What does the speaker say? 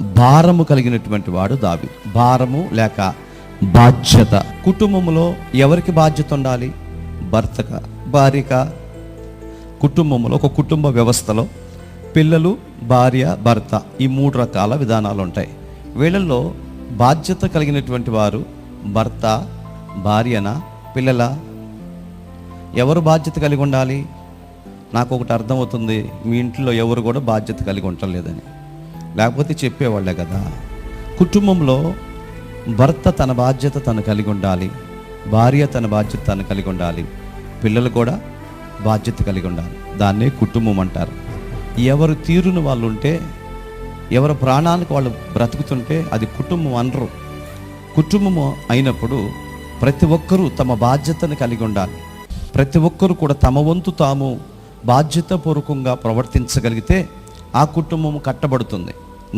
భారము కలిగినటువంటి వాడు దావి భారము లేక బాధ్యత. కుటుంబంలో ఎవరికి బాధ్యత ఉండాలి? భర్తక భార్యక? కుటుంబంలో ఒక కుటుంబ వ్యవస్థలో పిల్లలు భార్య భర్త ఈ మూడు రకాల విధానాలు ఉంటాయి. వీళ్ళల్లో బాధ్యత కలిగినటువంటి వారు భర్త భార్యన పిల్లల? ఎవరు బాధ్యత కలిగి ఉండాలి? నాకు ఒకటి అర్థమవుతుంది. మీ ఇంట్లో ఎవరు కూడా బాధ్యత కలిగి ఉండలేదని లేకపోతే చెప్పేవాళ్ళే కదా. కుటుంబంలో భర్త తన బాధ్యత తను కలిగి ఉండాలి భార్య తన బాధ్యత తను కలిగి ఉండాలి పిల్లలు కూడా బాధ్యత కలిగి ఉండాలి. దాన్నే కుటుంబం అంటారు. ఎవరు తీరును వాళ్ళు ఉంటే ఎవరి ప్రాణానికి వాళ్ళు బ్రతుకుతుంటే అది కుటుంబం అనరు. కుటుంబము అయినప్పుడు ప్రతి ఒక్కరూ తమ బాధ్యతను కలిగి ఉండాలి. ప్రతి ఒక్కరూ కూడా తమ వంతు తాము బాధ్యతపూర్వకంగా ప్రవర్తించగలిగితే ఆ కుటుంబం కట్టబడుతుంది.